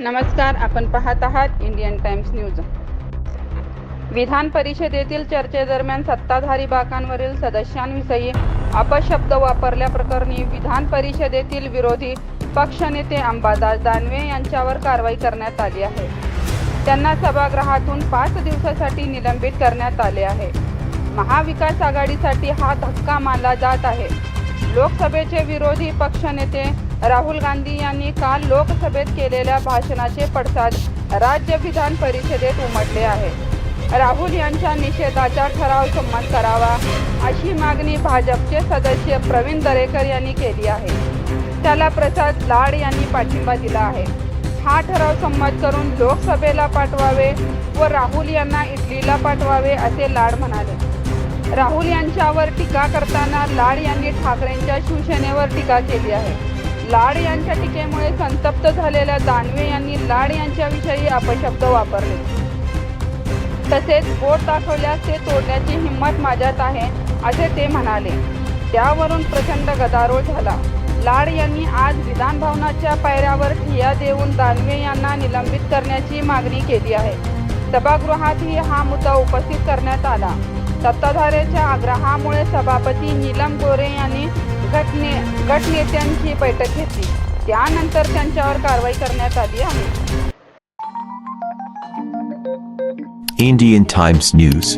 नमस्कार आपण पाहत आहात इंडियन टाइम्स न्यूज विधान परिषदेतील चर्चेदरम्यान सत्ताधारी बाकांवरील सदस्यांविषयी अपशब्द वापरल्याप्रकरणी विधान परिषदेतील विरोधी पक्षनेते अंबादास दानवे यांच्यावर कारवाई करण्यात आली आहे. त्यांना सभागृहातून पाच दिवसासाठी निलंबित करण्यात आले आहे. महाविकास आघाडीसाठी हा धक्का मानला जात आहे. लोकसभेचे विरोधी पक्षनेते राहुल गांधी यांनी काल लोकसभेत केलेल्या भाषणाचे पडसाद राज्य विधान परिषदेत उमटले आहे. राहुल यांच्या निषेधाचा ठराव संमत करावा अशी मागणी भाजपचे सदस्य प्रवीण दरेकर यांनी केली आहे. त्याला प्रसाद लाड यांनी पाठिंबा दिला आहे. हा ठराव संमत करून लोकसभेला पाठवावे व राहुल यांना इटलीला पाठवावे असे लाड म्हणाले. राहुल यांच्यावर टीका करताना लाड यांनी ठाकरेंच्या शिवसेनेवर टीका केली आहे. लाड यांच्या टीकेमुळे संतप्त झालेल्या दानवे यांनी लाड यांच्याविषयी अपशब्द वापरले. तसेच बोट दाखवल्यास ते तोडण्याची हिंमत माझ्यात आहे असे ते म्हणाले. त्यावरून प्रचंड गदारोळ झाला. लाड यांनी आज विधान भवनाच्या पायऱ्यावर ठिया देऊन दानवे यांना निलंबित करण्याची मागणी केली आहे. सभागृहातही हा मुद्दा उपस्थित करण्यात आला. सत्ताधाऱ्याच्या आग्रहामुळे सभापती नीलम गोरे यांनी गटने गटनेत्यांची बैठक घेतली त्यानंतर त्यांच्यावर कारवाई करण्यात आली आहे Indian Times News.